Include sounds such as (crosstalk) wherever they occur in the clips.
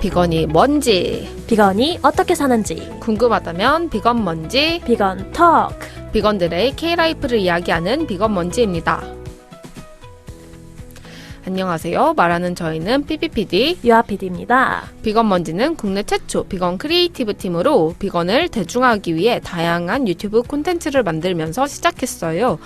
비건이 뭔지 비건이 어떻게 사는지 궁금하다면 비건 뭔지 비건 톡 비건들의 K라이프를 이야기하는 비건 먼지입니다. 안녕하세요. 말하는 저희는 PPPD 유아 PD입니다. 비건 먼지는 국내 최초 비건 크리에이티브 팀으로 비건을 대중화하기 위해 다양한 유튜브 콘텐츠를 만들면서 시작했어요.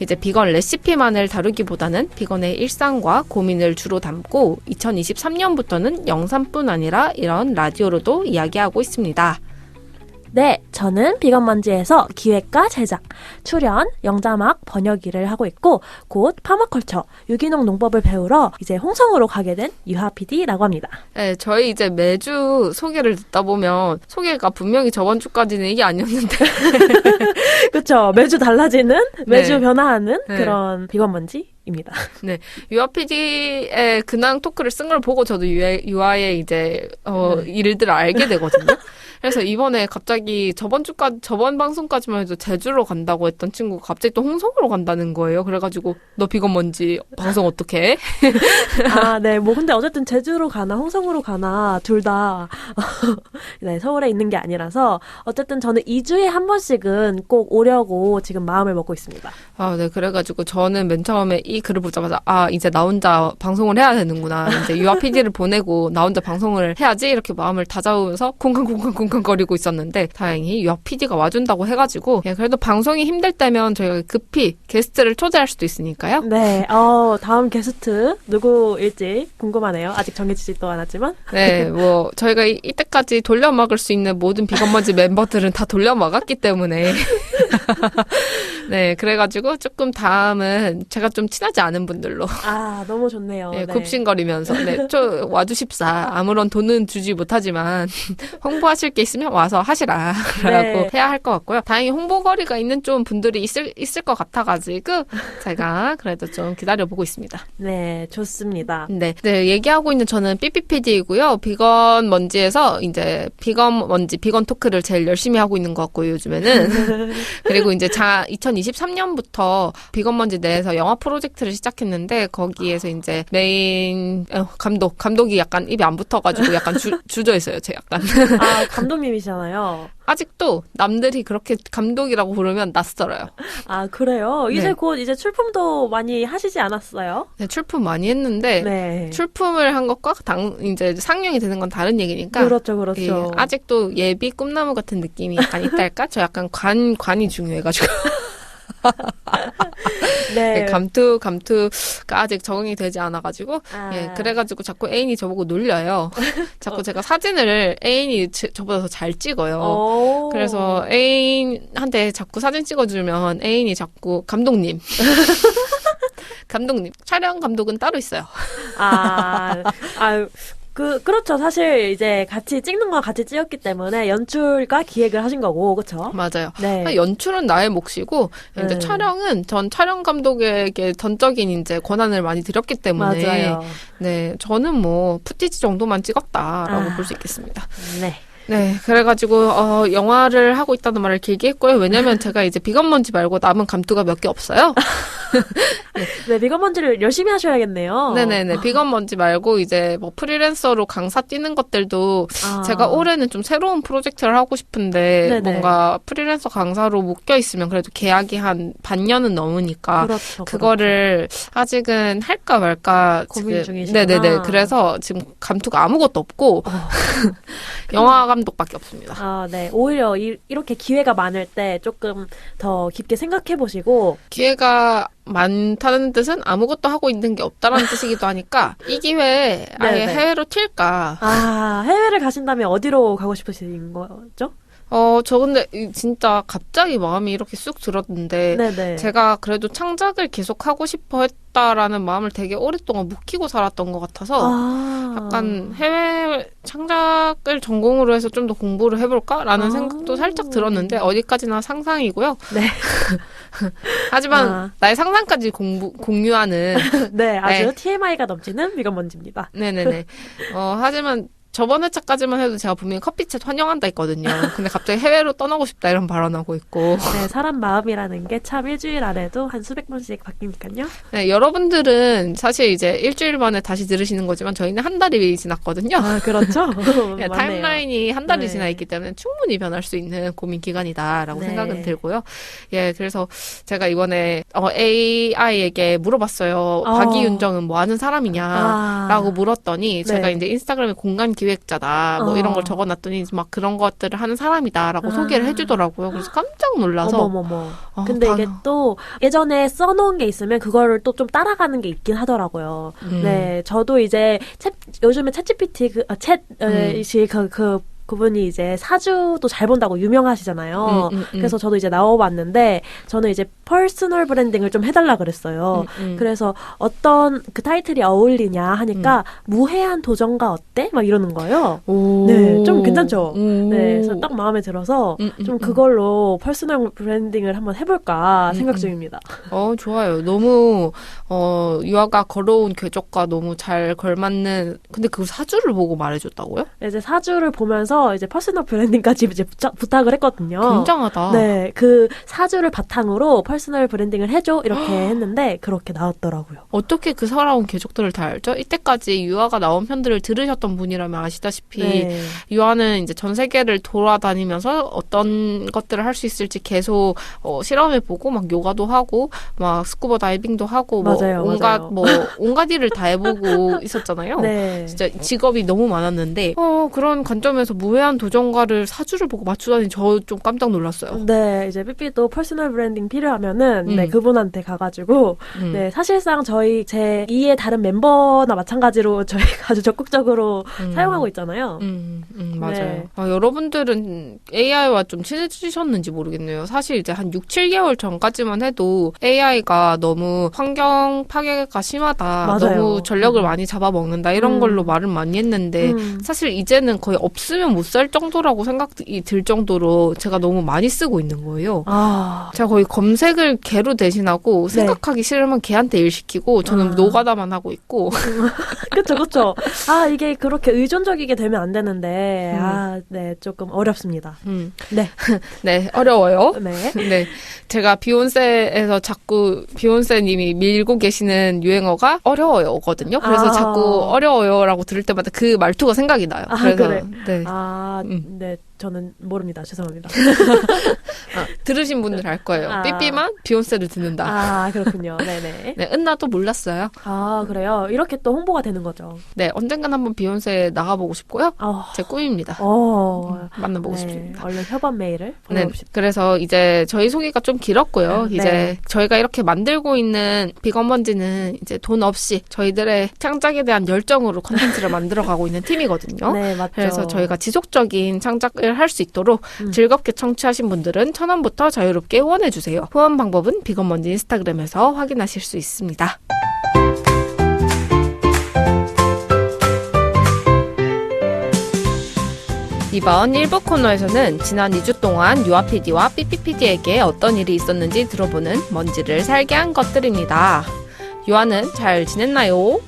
이제 비건 레시피만을 다루기보다는 비건의 일상과 고민을 주로 담고 2023년부터는 영상뿐 아니라 이런 라디오로도 이야기하고 있습니다. 네, 저는 비건 먼지에서 기획과 제작, 출연, 영자막, 번역 일을 하고 있고 곧 파마컬처, 유기농 농법을 배우러 이제 홍성으로 가게 된 유하 PD라고 합니다. 네, 저희 이제 매주 소개를 듣다 보면 소개가 분명히 저번 주까지는 이게 아니었는데 (laughs) 그렇죠. 매주 달라지는, 매주 네. 변화하는 네. 그런 비건 먼지 입니다. 유아 PD의 근황 토크를 쓴 걸 보고 저도 유아, 유아의 이제 어, 네. 일들을 알게 되거든요. 그래서 이번에 갑자기 저번 주까지 저번 방송까지만 해도 제주로 간다고 했던 친구가 갑자기 또 홍성으로 간다는 거예요. 그래가지고 너 비건 뭔지 방송 어떻게 해? (laughs) 아, 네. 뭐 근데 어쨌든 제주로 가나 홍성으로 가나 둘 다 (laughs) 네, 서울에 있는 게 아니라서 어쨌든 저는 2주에 한 번씩은 꼭 오려고 지금 마음을 먹고 있습니다. 아, 네. 그래가지고 저는 맨 처음에 이 글을 보자마자 아 이제 나 혼자 방송을 해야 되는구나. 이제 유아 PD를 보내고 나 혼자 방송을 해야지 이렇게 마음을 다잡으면서 쿵쾅쿵쾅 쿵쾅거리고 있었는데 다행히 유아 PD가 와준다고 해가지고 예, 그래도 방송이 힘들 때면 저희가 급히 게스트를 초대할 수도 있으니까요. 네, 어, 다음 게스트 누구일지 궁금하네요. 아직 정해지지도 않았지만. 네, 뭐 저희가 이, 이때까지 돌려막을 수 있는 모든 비건먼지 멤버들은 다 돌려막았기 때문에 (laughs) (laughs) 네, 그래가지고 조금 다음은 제가 좀 친하지 않은 분들로 아, 너무 좋네요. 예, 네. 굽신거리면서 네, 저 와주십사 아무런 돈은 주지 못하지만 (laughs) 홍보하실 게 있으면 와서 하시라 라고 네. 해야 할 것 같고요. 다행히 홍보거리가 있는 좀 분들이 있을 있을 것 같아가지고 제가 그래도 좀 기다려 보고 있습니다. 네, 좋습니다. 네, 네 얘기하고 있는 저는 삐삐PD이고요. 비건 먼지에서 이제 비건 먼지 비건 토크를 제일 열심히 하고 있는 것 같고요. 요즘에는 (laughs) 그리고 이제 자 2023년부터 비건 먼지 내에서 영화 프로젝트를 시작했는데 거기에서 이제 메인 어, 감독 감독이 약간 입이 안 붙어가지고 약간 주, 주저 있어요. 제 약간 아, 감독님이시잖아요. 아직도 남들이 그렇게 감독이라고 부르면 낯설어요. 아, 그래요? 이제 네. 곧 이제 출품도 많이 하시지 않았어요? 네, 출품 많이 했는데 네. 출품을 한 것과 당 이제 상영이 되는 건 다른 얘기니까 그렇죠, 예, 그렇죠. 아직도 예비 꿈나무 같은 느낌이 약간 있달까? 저 약간 관, 관이 중요해가지고. (laughs) 네. 예, 감투, 감투가 아직 적응이 되지 않아가지고. 아. 예, 그래가지고 자꾸 애인이 저보고 놀려요. 자꾸 제가 사진을 애인이 제- 저보다 더 잘 찍어요. 오. 그래서 애인한테 자꾸 사진 찍어주면 애인이 자꾸 감독님. (laughs) 감독님. 촬영 감독은 따로 있어요. 아, 아, 그, 그렇죠. 사실 이제 같이 찍는 거 같이 찍었기 때문에 연출과 기획을 하신 거고, 그쵸? 맞아요. 네. 아, 연출은 나의 몫이고 이제 네. 촬영은 전 촬영 감독에게 전적인 이제 권한을 많이 드렸기 때문에 맞아요. 네 저는 뭐 푸티지 정도만 찍었다라고 아. 볼수 있겠습니다. 네. 네 그래가지고 어, 영화를 하고 있다는 말을 길게 했고요. 왜냐면 제가 이제 비건 먼지 말고 남은 감투가 몇 개 없어요. (laughs) 네, 비건 먼지를 열심히 하셔야겠네요. 네네네 비건 먼지 말고 이제 뭐 프리랜서로 강사 뛰는 것들도 아. 제가 올해는 좀 새로운 프로젝트를 하고 싶은데 네네. 뭔가 프리랜서 강사로 묶여 있으면 그래도 계약이 한 반년은 넘으니까 그렇죠. 그거를 아직은 할까 말까 고민 지금- 중이시구나. 네네네. 그래서 지금 감투가 아무것도 없고 어. (laughs) 영화 감독밖에 없습니다. 아, 네. 오히려 이, 이렇게 기회가 많을 때 조금 더 깊게 생각해 보시고, 기회가 많다는 뜻은 아무것도 하고 있는 게 없다라는 뜻이기도 하니까 (laughs) 이 기회에 아예 네네. 해외로 튈까. 아, 해외를 가신다면 어디로 가고 싶으신 거죠? 어, 저 근데 이- 진짜 갑자기 마음이 이렇게 쑥 들었는데 네네. 제가 그래도 창작을 계속 하고 싶어 했다라는 마음을 되게 오랫동안 묵히고 살았던 것 같아서 아. 약간 해외 창작을 전공으로 해서 좀 더 공부를 해볼까라는 아. 생각도 살짝 들었는데 어디까지나 상상이고요. 네. (laughs) 하지만 아. 나의 상상까지 공부, 공유하는 (laughs) 네, 아주 네. TMI가 넘치는 비건 먼지입니다. 네네네. 어, 하지만 저번 회차까지만 해도 제가 분명히 커피챗 환영한다 했거든요. 근데 갑자기 해외로 떠나고 싶다 이런 발언하고 있고. (laughs) 네, 사람 마음이라는 게 참 일주일 안에도 한 수백 번씩 바뀌니까요. 네, 여러분들은 사실 이제 일주일 만에 다시 들으시는 거지만 저희는 한 달이 지났거든요. 아, 그렇죠. (laughs) 네, 맞네요. 타임라인이 한 달이 네. 지나 있기 때문에 충분히 변할 수 있는 고민 기간이다라고 네. 생각은 들고요. 예, 그래서 제가 이번에 어, AI에게 물어봤어요. 어. 박이윤정은 뭐 하는 사람이냐라고 아, 물었더니 제가 네. 이제 인스타그램에 공간 기 획자다 뭐 어. 이런 걸 적어놨더니 막 그런 것들을 하는 사람이다라고 아. 소개를 해주더라고요. 그래서 깜짝 놀라서 어머머머. 어, 근데 바- 이게 또 예전에 써놓은 게 있으면 그거를 또 좀 따라가는 게 있긴 하더라고요. 음. 네, 저도 이제 챗, 요즘에 챗GPT 그, 아, 챗, 음. 어, 시 그, 그, 그분이 이제 사주도 잘 본다고 유명하시잖아요. 음, 음, 음. 그래서 저도 이제 나와봤는데, 저는 이제 퍼스널 브랜딩을 좀 해달라 그랬어요. 음, 음. 그래서 어떤 그 타이틀이 어울리냐 하니까, 무해한 도전가 어때? 막 이러는 거예요. 오. 네, 좀 괜찮죠? 오. 네, 그래서 딱 마음에 들어서, 음, 음, 좀 음. 그걸로 퍼스널 브랜딩을 한번 해볼까 음, 생각 음. 중입니다. 어, 좋아요. 너무, 어, 유아가 걸어온 궤적과 너무 잘 걸맞는, 근데 그 사주를 보고 말해줬다고요? 이제 사주를 보면서 이제 퍼스널 브랜딩까지 이제 부탁을 했거든요. 굉장하다. 네, 그 사주를 바탕으로 퍼스널 브랜딩을 해줘 이렇게 했는데 그렇게 나왔더라고요. 어떻게 그 살아온 궤적들을 다 알죠? 이때까지 유아가 나온 편들을 들으셨던 분이라면 아시다시피, 네, 유아는 이제 전 세계를 돌아다니면서 어떤 것들을 할 수 있을지 계속 어, 실험해보고 막 요가도 하고 막 스쿠버 다이빙도 하고 뭐 맞아요, 온갖 맞아요. 뭐 온갖 일을 다 해보고 (laughs) 있었잖아요. 네. 진짜 직업이 너무 많았는데 어 그런 관점에서 무해한 도전가를 사주를 보고 맞추다니 저 좀 깜짝 놀랐어요. 네, 이제 삐삐도 퍼스널 브랜딩 필요하면은 음. 네 그분한테 가가지고 음. 네 사실상 저희 제 2의 다른 멤버나 마찬가지로 저희가 (laughs) 아주 적극적으로 음. 사용하고 있잖아요. 음, 음, 맞아요. 네. 아, 여러분들은 AI와 좀 친해지셨는지 모르겠네요. 사실 이제 한 6, 7개월 전까지만 해도 AI가 너무 환경 파괴가 심하다. 맞아요. 너무 전력을 음. 많이 잡아먹는다. 이런 음. 걸로 말을 많이 했는데 음. 사실 이제는 거의 없으면 못 살 정도라고 생각이 들 정도로 제가 너무 많이 쓰고 있는 거예요. 아, 제가 거의 검색을 개로 대신하고 네. 생각하기 싫으면 개한테 일 시키고 저는 아. 노가다만 하고 있고 (laughs) 그쵸, 그쵸. 아, 이게 그렇게 의존적이게 되면 안 되는데, 음. 아, 네, 조금 어렵습니다. 음, 네, (laughs) 네 어려워요. 네. (laughs) 네, 제가 비욘세에서 자꾸 비욘세님이 밀고 계시는 유행어가 어려워요거든요. 그래서 아. 자꾸 어려워요라고 들을 때마다 그 말투가 생각이 나요. 아, 그래서 그래. 네, 아, 음. 네, 저는 모릅니다. 죄송합니다. (laughs) 아, (laughs) 들으신 분들 알 거예요. 아. 삐삐만 비욘세를 듣는다. 아, 그렇군요. 네네. (laughs) 네, 은나도 몰랐어요. 아, 그래요. 이렇게 또 홍보가 되는 거죠. 네, 언젠간 한번 비욘세 나가보고 싶고요. 아, 제 꿈입니다. 어, 만나보고 네, 싶습니다. 얼른 협업 메일을 네, 보내봅시다. 그래서 이제 저희 소개가 좀 길었고요. 네. 이제 저희가 이렇게 만들고 있는 비건먼지는 이제 돈 없이 저희들의 창작에 대한 열정으로 컨텐츠를 만들어가고 있는 팀이거든요. (laughs) 네, 맞죠. 그래서 저희가 지속적인 창작을 할 수 있도록 음. 즐겁게 청취하신 분들은 천 원부터 자유롭게 후원해 주세요. 후원 방법은 비건먼지 인스타그램에서 확인하실 수 있습니다. 이번 1부 코너에서는 지난 2주 동안 유아 PD와 삐삐 PD에게 어떤 일이 있었는지 들어보는 먼지를 살게 한 것들입니다. 유아는 잘 지냈나요?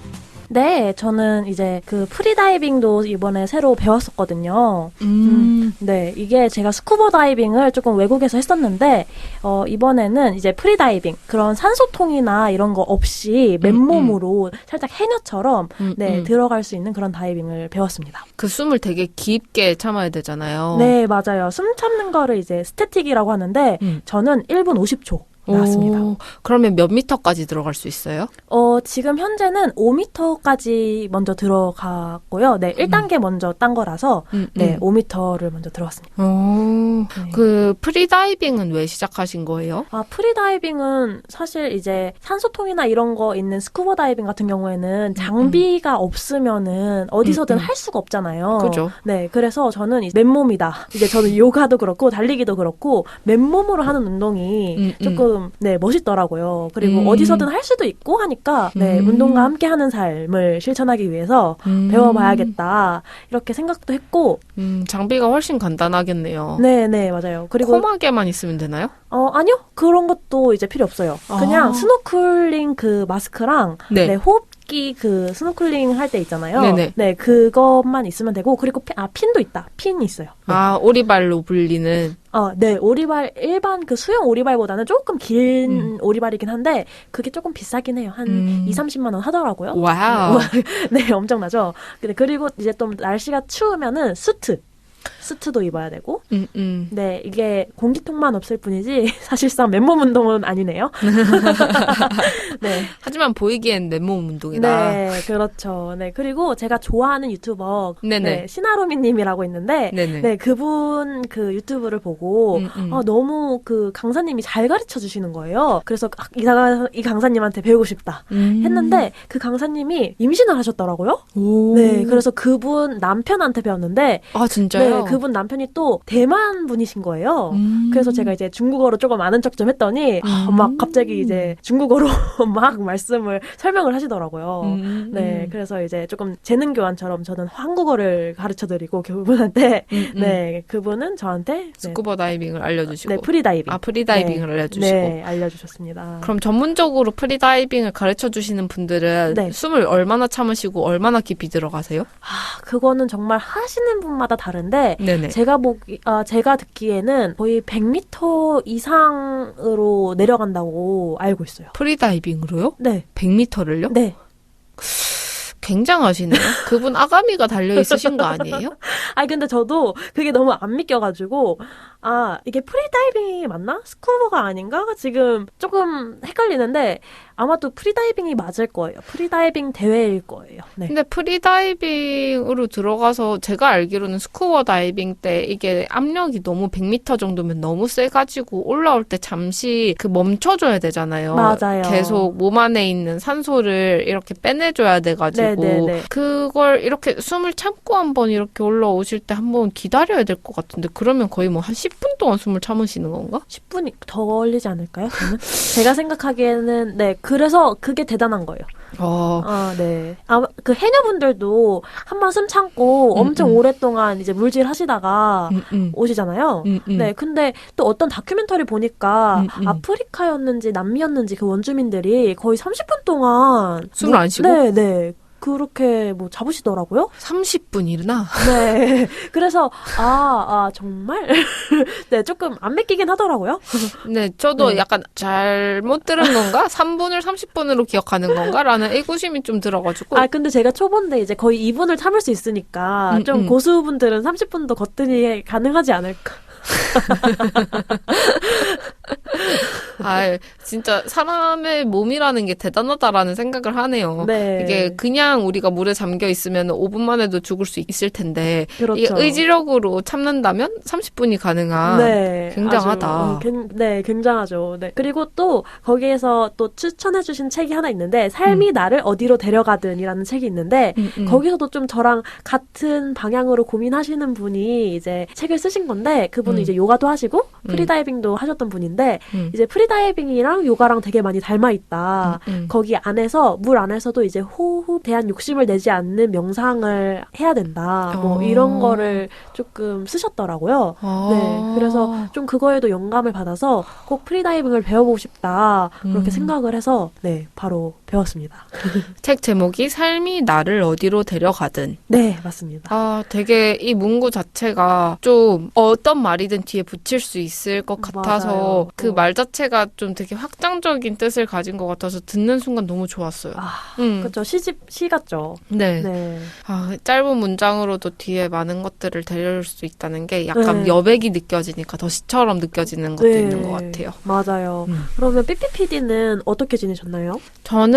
네, 저는 이제 그 프리다이빙도 이번에 새로 배웠었거든요. 음. 네, 이게 제가 스쿠버 다이빙을 조금 외국에서 했었는데, 어, 이번에는 이제 프리 다이빙, 그런 산소통이나 이런 거 없이 맨몸으로 살짝 해녀처럼, 음, 네, 음. 들어갈 수 있는 그런 다이빙을 배웠습니다. 그 숨을 되게 깊게 참아야 되잖아요. 네, 맞아요. 숨 참는 거를 이제 스태틱이라고 하는데, 음. 저는 1분 50초 나왔습니다. 오, 그러면 몇 미터까지 들어갈 수 있어요? 어, 지금 현재는 5m까지 먼저 들어갔고요. 네, 1단계 먼저 딴 거라서, 음, 네, 음. 5m를 먼저 들어갔습니다. 오, 네. 그 프리다이빙은 왜 시작하신 거예요? 아, 프리다이빙은 사실 이제 산소통이나 이런 거 있는 스쿠버 다이빙 같은 경우에는 장비가 없으면은 어디서든 음, 음. 할 수가 없잖아요. 그죠? 네, 그래서 저는 이제 맨몸이다. 이제 저는 (laughs) 요가도 그렇고 달리기도 그렇고 맨몸으로 하는 운동이 음, 음. 조금 네 멋있더라고요. 그리고 음. 어디서든 할 수도 있고 하니까 네 음. 운동과 함께 하는 삶을 실천하기 위해서 음. 배워봐야겠다 이렇게 생각도 했고 음, 장비가 훨씬 간단하겠네요. 네, 네 맞아요. 그리고 코막에만 있으면 되나요? 어, 아니요. 그런 것도 이제 필요 없어요. 아. 그냥 스노클링 그 마스크랑 네. 네, 호흡 미끼 그 스노클링 할 때 있잖아요. 네네. 네, 그것만 있으면 되고 그리고 피- 아 핀도 있다. 핀 있어요. 네. 아, 오리발로 불리는. 어, 네, 오리발 일반 그 수영 오리발보다는 조금 긴 음. 오리발이긴 한데 그게 조금 비싸긴 해요. 한 음. 2, 30만 원 하더라고요. 와우. (laughs) 네, 엄청나죠. 근데 그리고 이제 좀 날씨가 추우면은 수트. 수트도 입어야 되고. 음, 음. 네, 이게 공기통만 없을 뿐이지 (laughs) 사실상 맨몸 운동은 아니네요. (laughs) 네. 하지만 보이기엔 내몸 운동이다. 네, 그렇죠. 네, 그리고 제가 좋아하는 유튜버 네네. 네, 시나로미님이라고 있는데, 네네. 네, 그분 그 유튜브를 보고 음, 음. 아, 너무 그 강사님이 잘 가르쳐 주시는 거예요. 그래서 아, 이, 강- 이 강사님한테 배우고 싶다 음. 했는데 그 강사님이 임신을 하셨더라고요. 오. 네, 그래서 그분 남편한테 배웠는데, 아, 진짜요? 네, 그분 남편이 또 대만 분이신 거예요. 음. 그래서 제가 이제 중국어로 조금 아는 척 좀 했더니 아, 막 갑자기 이제 중국어로 (laughs) 막 말씀을 설명을 하시더라고요. 음, 네, 음. 그래서 이제 조금 재능 교환처럼 저는 한국어를 가르쳐 드리고 그분한테 음, 음. (laughs) 네, 그분은 저한테 네, 스쿠버 다이빙을 알려주시고. 네, 프리다이빙. 아, 프리다이빙을 네. 알려주시고. 네, 알려주셨습니다. 그럼 전문적으로 프리다이빙을 가르쳐 주시는 분들은 네. 숨을 얼마나 참으시고 얼마나 깊이 들어가세요? 아, 그거는 정말 하시는 분마다 다른데 네네. 제가 보기, 아, 제가 듣기에는 거의 100m 이상으로 내려간다고 알고 있어요. 프리다이빙으로요? 네, 100m를요? 네. 굉장하시네요. (laughs) 그분 아가미가 달려 있으신 거 아니에요? (laughs) 아니 근데 저도 그게 너무 안 믿겨가지고 아 이게 프리다이빙이 맞나? 스쿠버가 아닌가? 지금 조금 헷갈리는데 아마도 프리다이빙이 맞을 거예요. 프리다이빙 대회일 거예요. 네. 근데 프리다이빙으로 들어가서 제가 알기로는 스쿠버 다이빙 때 이게 압력이 너무 100m 정도면 너무 세가지고 올라올 때 잠시 그 멈춰줘야 되잖아요. 맞아요. 계속 몸 안에 있는 산소를 이렇게 빼내줘야 돼가지고 네네네. 그걸 이렇게 숨을 참고 한번 이렇게 올라오실 때 한번 기다려야 될 것 같은데 그러면 거의 뭐 한 10분 동안 숨을 참으시는 건가? 10분이 더 걸리지 않을까요? 저는 제가 생각하기에는 네 그래서 그게 대단한 거예요. 어, 아 네. 아 그 해녀분들도 한 번 숨 참고 음, 엄청 음. 오랫동안 이제 물질 하시다가 음, 음. 오시잖아요. 음, 음. 네, 근데 또 어떤 다큐멘터리 보니까. 아프리카였는지 남미였는지 그 원주민들이 거의 30분 동안 숨을 뭐- 안 쉬고? 네, 네. 그렇게 뭐 잡으시더라고요. 30분이나? 네. (laughs) 그래서 아, 아 정말 (laughs) 네, 조금 안 믿기긴 하더라고요. (laughs) 네, 저도 네. 약간 잘못 들은 건가? 3분을 30분으로 기억하는 건가? 라는 의구심이 좀 들어가지고. 아, 근데 제가 초보인데 이제 거의 2분을 참을 수 있으니까 음, 좀 음. 고수분들은 30분도 거뜬히 가능하지 않을까. 아, 진짜 사람의 몸이라는 게 대단하다라는 생각을 하네요. 네. 이게 그냥 우리가 물에 잠겨 있으면 5분만 해도 죽을 수 있을 텐데 그렇죠. 이게 의지력으로 참는다면 30분이 가능한 네, 굉장하다. 아주, 음, 굉- 네, 굉장하죠. 네. 그리고 또 거기에서 또 추천해 주신 책이 하나 있는데 삶이 나를 어디로 데려가든이라는 책이 있는데 음, 음. 거기서도 좀 저랑 같은 방향으로 고민하시는 분이 이제 책을 쓰신 건데 그분은 음. 이제 요가도 하시고 프리다이빙도 하셨던 분인데 음. 이제 프리다이빙이랑 요가랑 되게 많이 닮아 있다. 음, 음. 거기 안에서 물 안에서도 이제 호흡 대한 욕심을 내지 않는 명상을 해야 된다. 뭐 어. 이런 거를 조금 쓰셨더라고요. 아. 네, 그래서 좀 그거에도 영감을 받아서 꼭 프리다이빙을 배워보고 싶다 그렇게 음. 생각을 해서 네 바로 배웠습니다. (laughs) 책 제목이 삶이 나를 어디로 데려가든. 네 맞습니다. 아, 되게 이 문구 자체가 좀 어떤 말이든 뒤에 붙일 수 있을 것 같아서 맞아요. 그 어. 말 자체가 좀 되게 확장적인 뜻을 가진 것 같아서 듣는 순간 너무 좋았어요. 아 음. 그렇죠 시집 시 같죠. 네. 네 아, 짧은 문장으로도 뒤에 많은 것들을 데려올 수 있다는 게 약간 네. 여백이 느껴지니까 더 시처럼 느껴지는 것도 네. 있는 것 같아요. 맞아요. 음. 그러면 삐삐PD는 어떻게 지내셨나요? 저는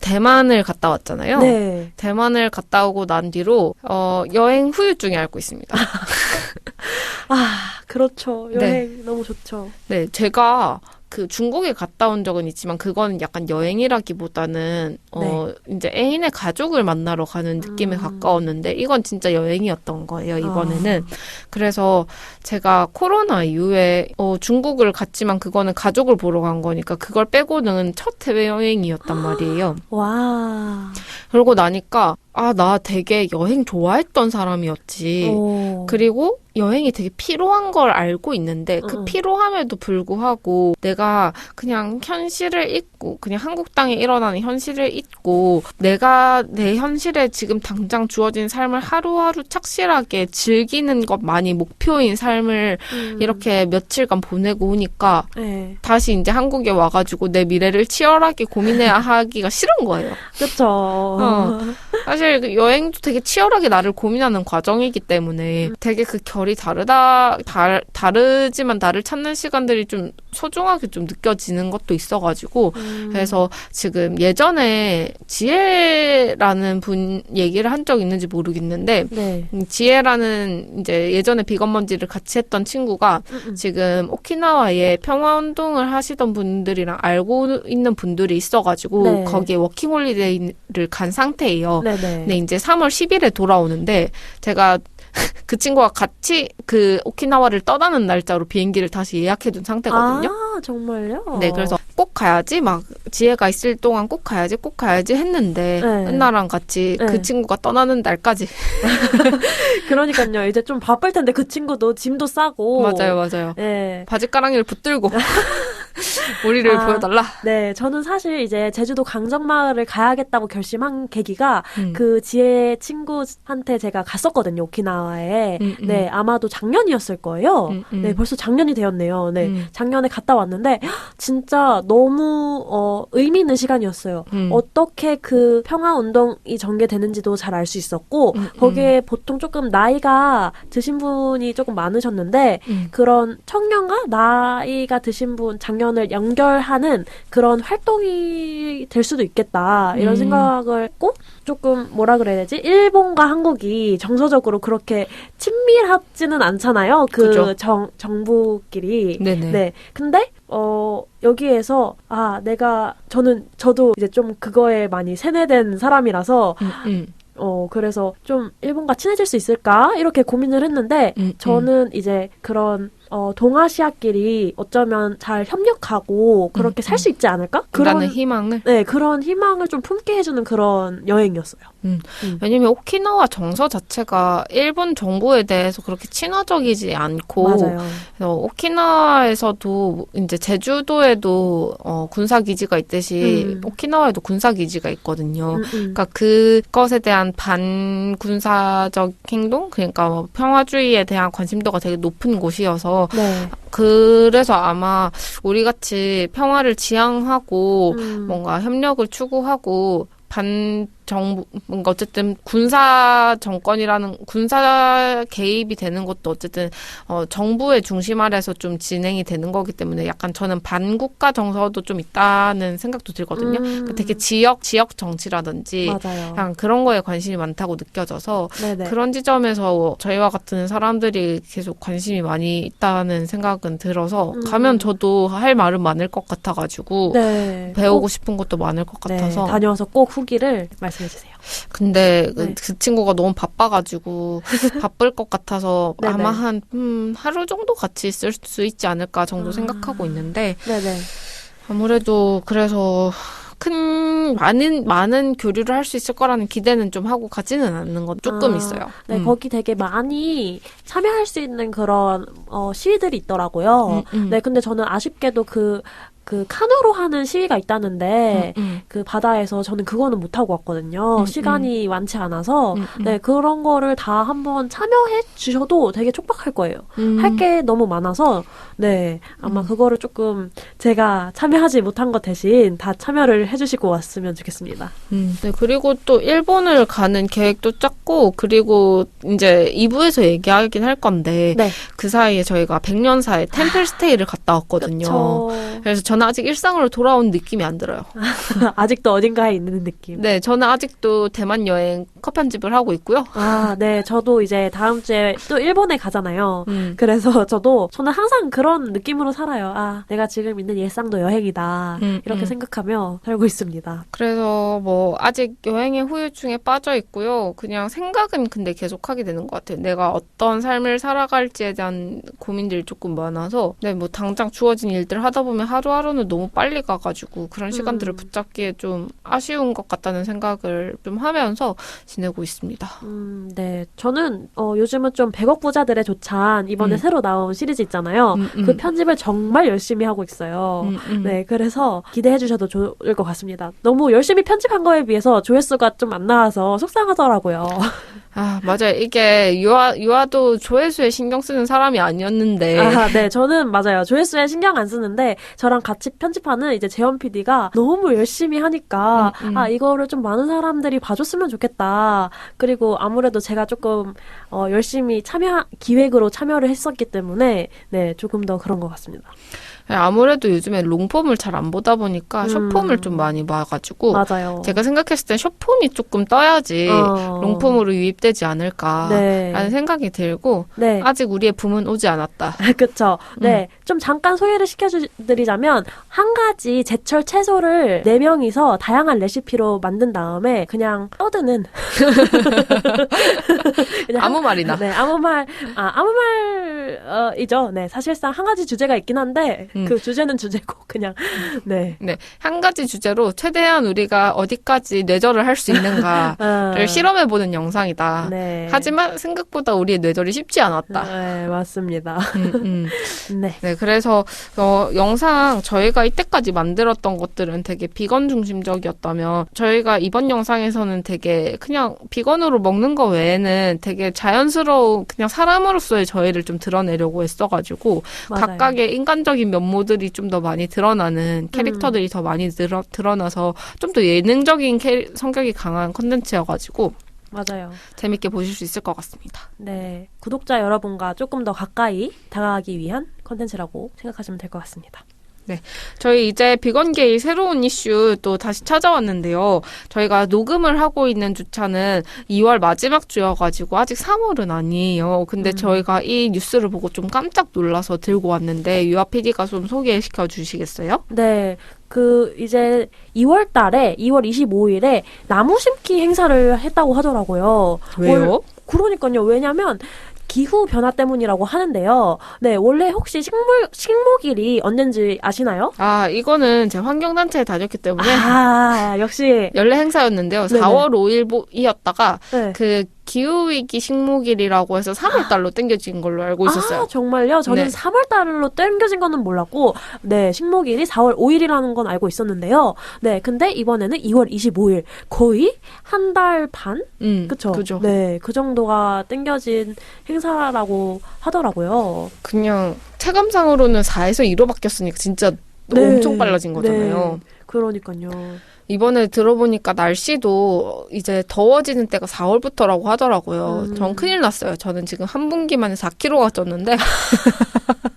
대만을 갔다 왔잖아요. 네. 대만을 갔다 오고 난 뒤로 어, 여행 후유증이 앓고 있습니다. (laughs) 아 그렇죠. 여행 네. 너무 좋죠. 네, 제가 그 중국에 갔다 온 적은 있지만 그거는 약간 여행이라기보다는 어 이제 애인의 가족을 만나러 가는 느낌에 음. 가까웠는데 이건 진짜 여행이었던 거예요 이번에는 아. 그래서 제가 코로나 이후에 어 중국을 갔지만 그거는 가족을 보러 간 거니까 그걸 빼고는 첫 해외 여행이었단 말이에요 와. 그러고 나니까 아, 나 되게 여행 좋아했던 사람이었지. 오. 그리고 여행이 되게 피로한 걸 알고 있는데 그 응. 피로함에도 불구하고 내가 그냥 현실을 잊고 그냥 한국 땅에 일어나는 현실을 잊고 내가 내 현실에 지금 당장 주어진 삶을 하루하루 착실하게 즐기는 것만이 목표인 삶을 음. 이렇게 며칠간 보내고 오니까 네. 다시 이제 한국에 와가지고 내 미래를 치열하게 고민해야 (laughs) 하기가 싫은 거예요. 그쵸. 어. 사실 그 여행도 되게 치열하게 나를 고민하는 과정이기 때문에 되게 그 결이 다르다, 다, 다르지만 나를 찾는 시간들이 좀 소중하게 좀 느껴지는 것도 있어가지고 음. 그래서 지금 예전에 지혜라는 분 얘기를 한 적 있는지 모르겠는데 네. 음, 지혜라는 이제 예전에 비건 먼지를 같이 했던 친구가 음, 음. 지금 오키나와에 평화 운동을 하시던 분들이랑 알고 있는 분들이 있어가지고 네. 거기에 워킹홀리데이를 간 상태예요. 네네. 네, 이제 3월 10일에 돌아오는데 제가 (laughs) 그 친구와 같이 그 오키나와를 떠나는 날짜로 비행기를 다시 예약해둔 상태거든요. 아, 정말요? 네, 그래서 꼭 가야지 막 지혜가 있을 동안 꼭 가야지 꼭 가야지 했는데 네. 은나랑 같이 네. 그 친구가 떠나는 날까지 (laughs) 그러니까요. 이제 좀 바쁠 텐데 그 친구도 짐도 싸고. 맞아요, 맞아요. 네. 바지가랑이를 붙들고 (laughs) (laughs) 우리를 아. 보여달라. 네, 저는 사실 이제 제주도 강정마을을 가야겠다고 결심한 계기가 음. 그 지혜 친구한테 제가 갔었거든요, 오키나와에. 음, 음. 네, 아마도 작년이었을 거예요. 음, 음. 네, 벌써 작년이 되었네요. 네, 음. 작년에 갔다 왔는데 진짜 너무 어, 의미 있는 시간이었어요. 음. 어떻게 그 평화 운동이 전개되는지도 잘 알 수 있었고 음, 거기에 보통 조금 나이가 드신 분이 조금 많으셨는데 음. 그런 청년과 나이가 드신 분 장년을 연결하는 그런 활동이 될 수도 있겠다 이런 음. 생각을 했고 조금 뭐라 그래야 되지 일본과 한국이 정서적으로 그렇게 친밀하지는 않잖아요 그죠. 그 정, 정부끼리 네네. 네. 근데 어 여기에서 아 내가 저는 저도 이제 좀 그거에 많이 세뇌된 사람이라서 음, 음. 어 그래서 좀 일본과 친해질 수 있을까 이렇게 고민을 했는데 음, 저는 이제 그런 어 동아시아끼리 어쩌면 잘 협력하고 그렇게 음, 살수 있지 않을까 그런 희망을 네 그런 희망을 좀 품게 해주는 그런 여행이었어요. 왜냐면 오키나와 정서 자체가 일본 정부에 대해서 그렇게 친화적이지 않고 맞아요. 오키나와에서도 이제 제주도에도 어, 군사 기지가 있듯이 음. 오키나와에도 군사 기지가 있거든요. 음, 음. 그러니까 그것에 대한 반군사적 행동, 그러니까 뭐 평화주의에 대한 관심도가 되게 높은 곳이어서 네. 그래서 아마 우리 같이 평화를 지향하고 음. 뭔가 협력을 추구하고 반 정부 뭔가 어쨌든 군사 정권이라는 군사 개입이 되는 것도 어쨌든 어 정부의 중심 아래서 좀 진행이 되는 거기 때문에 약간 저는 반국가 정서도 좀 있다는 생각도 들거든요. 음. 되게 지역 지역 정치라든지 맞아요. 약간 그런 거에 관심이 많다고 느껴져서 네네. 그런 지점에서 저희와 같은 사람들이 계속 관심이 많이 있다는 생각은 들어서 음. 가면 저도 할 말은 많을 것 같아가지고 네. 배우고 꼭, 싶은 것도 많을 것 네, 같아서 다녀와서 꼭 후기를 말씀 해 주세요. 근데 그- 네. 그 친구가 너무 바빠가지고 (laughs) 바쁠 것 같아서 네네. 아마 한 음, 하루 정도 같이 있을 수 있지 않을까 정도 아. 생각하고 있는데 네네. 아무래도 그래서 큰 많은 많은 교류를 할 수 있을 거라는 기대는 좀 하고 가지는 않는 건 조금 아, 있어요. 네, 음. 거기 되게 많이 참여할 수 있는 그런 어, 시위들이 있더라고요. 음, 음. 네, 근데 저는 아쉽게도 그, 그 카누로 하는 시위가 있다는데 음, 음. 그 바다에서 저는 그거는 못 하고 왔거든요. 음, 시간이 많지 않아서 음, 음. 네 그런 거를 다 한번 참여해 주셔도 되게 촉박할 거예요. 음. 할게 너무 많아서 네 아마 음. 그거를 조금 제가 참여하지 못한 것 대신 다 참여를 해주시고 왔으면 좋겠습니다. 음, 네, 그리고 또 일본을 가는 계획도 짰고, 그리고 이제 2부에서 얘기하긴 할 건데, 네. 그 사이에 저희가 백년사에 템플 스테이를 갔다 왔거든요. 그래서 저는 아직 일상으로 돌아온 느낌이 안 들어요. (laughs) 아직도 어딘가에 있는 느낌. 네, 저는 아직도 대만 여행 컷 편집을 하고 있고요. 아, 네. 저도 이제 다음 주에 또 일본에 가잖아요. 음. 그래서 (laughs) 저도 저는 항상 그런 느낌으로 살아요. 아, 내가 지금 있는 일상도 여행이다. 음, 이렇게 음. 생각하며 살고 있습니다. 그래서 뭐 아직 여행의 후유증에 빠져 있고요. 그냥 생각은 근데 계속 하게 되는 것 같아요. 내가 어떤 삶을 살아갈지에 대한 고민들이 조금 많아서, 네, 뭐 당장 주어진 일들 하다 보면 하루하루 하루는 너무 빨리 가가지고 그런 시간들을 음. 붙잡기에 좀 아쉬운 것 같다는 생각을 좀 하면서 지내고 있습니다. 음, 네. 저는 어, 요즘은 좀 100억 부자들의 조찬 이번에 음. 새로 나온 시리즈 있잖아요. 음, 음. 그 편집을 정말 열심히 하고 있어요. 음, 음. 네, 그래서 기대해 주셔도 좋을 것 같습니다. 너무 열심히 편집한 거에 비해서 조회수가 좀 안 나와서 속상하더라고요. (laughs) 아, 맞아요. 이게 유아, 유아도 조회수에 신경 쓰는 사람이 아니었는데. 아, 네, 저는 맞아요. 조회수에 신경 안 쓰는데 저랑 같이 편집하는 이제 재현 PD가 너무 열심히 하니까 음, 음. 아 이거를 좀 많은 사람들이 봐줬으면 좋겠다. 그리고 아무래도 제가 조금 어, 열심히 참여 기획으로 참여를 했었기 때문에 네 조금 더 그런 것 같습니다. 아무래도 요즘에 롱폼을 잘 안 보다 보니까 음. 숏폼을 좀 많이 봐가지고. 맞아요. 제가 생각했을 땐 숏폼이 조금 떠야지 어. 롱폼으로 유입되지 않을까. 네. 라는 생각이 들고 네. 아직 우리의 붐은 오지 않았다. (laughs) 그쵸. 음. 네. 좀 잠깐 소개를 시켜드리자면, 한 가지 제철 채소를 네 명이서 다양한 레시피로 만든 다음에 그냥 떠드는. (laughs) 그냥 아무 말이나. 네, 아무 말, 아, 아무 말, 어, 이죠. 네, 사실상 한 가지 주제가 있긴 한데, 음. 그 주제는 주제고, (laughs) 그냥, 네. 네, 한 가지 주제로 최대한 우리가 어디까지 뇌절을 할 수 있는가를 (laughs) 어, 실험해 보는 영상이다. 네. 하지만 생각보다 우리의 뇌절이 쉽지 않았다. 네, 맞습니다. 음, 음. (laughs) 네. 네, 그래서 어, 영상 저희가 이때까지 만들었던 것들은 되게 비건 중심적이었다면 저희가 이번 영상에서는 되게 그냥 비건으로 먹는 거 외에는 되게 자연스러운 그냥 사람으로서의 저희를 좀 드러내려고 했어가지고 맞아요. 각각의 인간적인 면모 들이 좀 더 많이 드러나는 캐릭터들이 더 많이 드러, 드러나서 좀 더 예능적인 캐- 성격이 강한 컨텐츠여가지고 맞아요. 재밌게 보실 수 있을 것 같습니다. 네. 구독자 여러분과 조금 더 가까이 다가가기 위한 컨텐츠라고 생각하시면 될 것 같습니다. 저희 이제 비건계의 새로운 이슈 또 다시 찾아왔는데요. 저희가 녹음을 하고 있는 주차는 2월 마지막 주여가지고 아직 3월은 아니에요. 근데 음. 저희가 이 뉴스를 보고 좀 깜짝 놀라서 들고 왔는데 유아 PD가 좀 소개시켜 주시겠어요? 네. 그 이제 2월 달에 2월 25일에 나무 심기 행사를 했다고 하더라고요. 월- 그러니까요. 왜냐면 기후 변화 때문이라고 하는데요. 네, 원래 혹시 식물 식목일이 언젠지 아시나요? 아 이거는 제 환경 단체에 다녔기 때문에 아, 역시 (laughs) 연례 행사였는데요. 네네. 4월 5일이었다가 네. 그 기후위기 식목일이라고 해서 3월달로 땡겨진 걸로 알고 있었어요. 아, 정말요? 저는 네. 3월 달로 땡겨진 거는 몰랐고, 네, 식목일이 4월 5일이라는 건 알고 있었는데요. 네, 근데 이번에는 2월 25일. 거의 한 달 반? 음, 그쵸? 그죠. 네, 그 정도가 땡겨진 행사라고 하더라고요. 그냥 체감상으로는 4에서 2로 바뀌었으니까 진짜 네. 엄청 빨라진 거잖아요. 네, 그러니까요. 이번에 들어보니까 날씨도 이제 더워지는 때가 4월부터라고 하더라고요. 음. 전 큰일 났어요. 저는 지금 한 분기만에 4kg가 쪘는데 (laughs)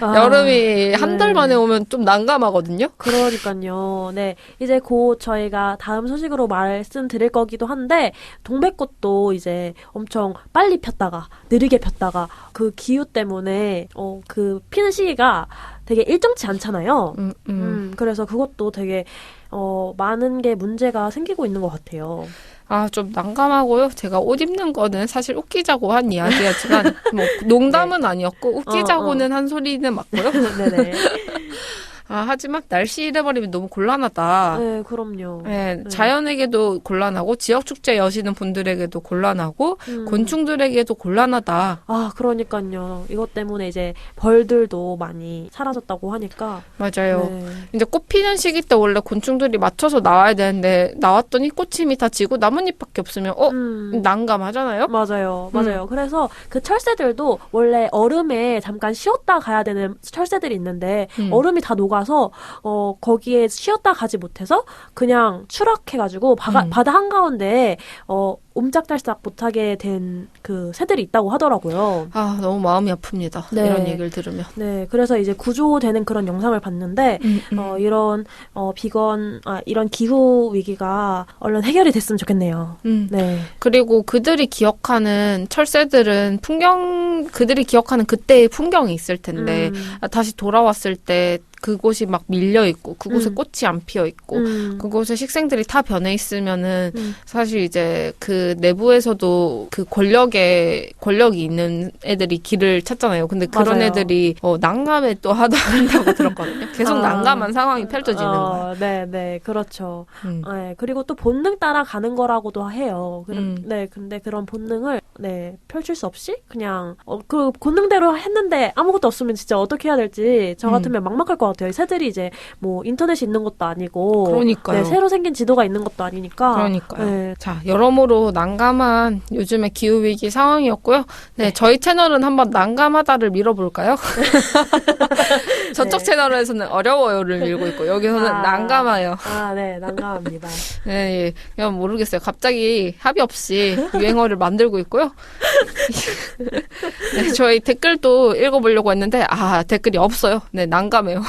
아, 여름이 한달 네. 만에 오면 좀 난감하거든요. 그러니까요. 네. 이제 곧 저희가 다음 소식으로 말씀드릴 거기도 한데, 동백꽃도 이제 엄청 빨리 폈다가, 느리게 폈다가, 그 기후 때문에, 어, 그 피는 시기가 되게 일정치 않잖아요. 음, 음. 음, 그래서 그것도 되게, 어, 많은 게 문제가 생기고 있는 것 같아요. 아, 좀 난감하고요. 제가 옷 입는 거는 사실 웃기자고 한 이야기였지만, 뭐, 농담은 (laughs) 아니었고, 웃기자고는 한 소리는 맞고요. (laughs) 네네. 아, 하지만 날씨 잃어버리면 너무 곤란하다. 네, 그럼요. 네, 네. 자연에게도 곤란하고 지역 축제 여시는 분들에게도 곤란하고 음. 곤충들에게도 곤란하다. 아, 그러니까요. 이것 때문에 이제 벌들도 많이 사라졌다고 하니까. 맞아요. 네. 이제 꽃 피는 시기 때 원래 곤충들이 맞춰서 나와야 되는데 나왔더니 꽃임이 다 지고 나뭇잎밖에 없으면 어 음. 난감하잖아요. 맞아요, 맞아요. 그래서 그 철새들도 원래 얼음에 잠깐 쉬었다 가야 되는 철새들이 있는데 음. 얼음이 다 녹아 서 어 거기에 쉬었다 가지 못해서 그냥 추락해가지고 바가, 음. 바다 한 가운데 어 옴짝달싹 못하게 된그 새들이 있다고 하더라고요. 아 너무 마음이 아픕니다. 네. 이런 얘기를 들으면. 네, 그래서 이제 구조되는 그런 영상을 봤는데 어 이런 어 비건 아 이런 기후 위기가 얼른 해결이 됐으면 좋겠네요. 음. 네. 그리고 그들이 기억하는 철새들은 풍경 그들이 기억하는 그때의 풍경이 있을 텐데 음. 아, 다시 돌아왔을 때 그곳이 막 밀려 있고 그곳에 음. 꽃이 안 피어 있고 음. 그곳에 식생들이 다 변해 있으면은 음. 사실 이제 그그 내부에서도 그 권력에 권력이 있는 애들이 길을 찾잖아요. 근데 그런 맞아요. 애들이 어, 난감에 또 하다 한다고 (laughs) 들었거든요. 계속 아. 난감한 상황이 펼쳐지는 거예요. 어, 네, 네, 그렇죠. 음. 네, 그리고 또 본능 따라 가는 거라고도 해요. 그, 음. 네, 근데 그런 본능을 네 펼칠 수 없이 그냥 어, 그 본능대로 했는데 아무것도 없으면 진짜 어떻게 해야 될지 저 음. 같으면 막막할 것 같아요. 새들이 이제 뭐 인터넷이 있는 것도 아니고, 그러니까요. 네, 새로 생긴 지도가 있는 것도 아니니까. 그러니까요. 네, 자, 여러모로 난감한 요즘의 기후위기 상황이었고요. 네, 저희 채널은 한번 난감하다를 밀어볼까요? (laughs) 저쪽 네. 채널에서는 어려워요를 밀고 있고, 여기서는 아. 난감해요. 아, 네, 난감합니다. (laughs) 네, 예. 그냥 모르겠어요. 갑자기 합의 없이 유행어를 만들고 있고요. (laughs) 네, 저희 댓글도 읽어보려고 했는데, 아, 댓글이 없어요. 네, 난감해요.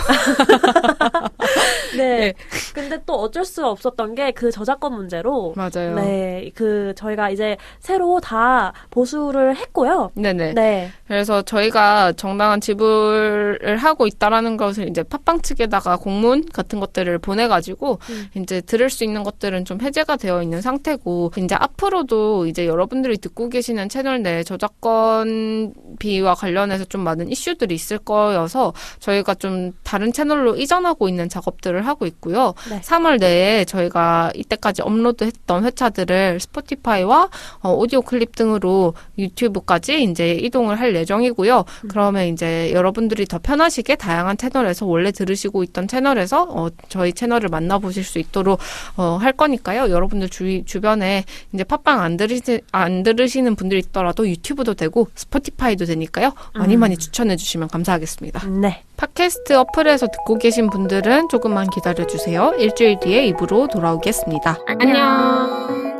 네. 근데 또 어쩔 수가 없었던 게 그 저작권 문제로 맞아요. 네, 그 저희가 이제 새로 다 보수를 했고요. 네네. 네. 그래서 저희가 정당한 지불을 하고 있다라는 것을 이제 팟빵 측에다가 공문 같은 것들을 보내가지고 음. 이제 들을 수 있는 것들은 좀 해제가 되어 있는 상태고 이제 앞으로도 이제 여러분들이 듣고 계시는 채널 내 저작권비와 관련해서 좀 많은 이슈들이 있을 거여서 저희가 좀 다른 채널로 이전하고 있는 작업들을 하고 있고요. 네. 3월 내에 저희가 이때까지 업로드했던 회차들을 스포티파이 와 어, 오디오 클립 등으로 유튜브까지 이제 이동을 할 예정이고요. 그러면 이제 여러분들이 더 편하시게 다양한 채널에서 원래 들으시고 있던 채널에서 어, 저희 채널을 만나보실 수 있도록 어, 할 거니까요. 여러분들 주, 주변에 이제 팟빵 안 들으시 안 들으시는 분들이 있더라도 유튜브도 되고 스포티파이도 되니까요. 많이 음. 많이 추천해 주시면 감사하겠습니다. 네. 팟캐스트 어플에서 듣고 계신 분들은 조금만 기다려 주세요. 일주일 뒤에 입으로 돌아오겠습니다. 안녕.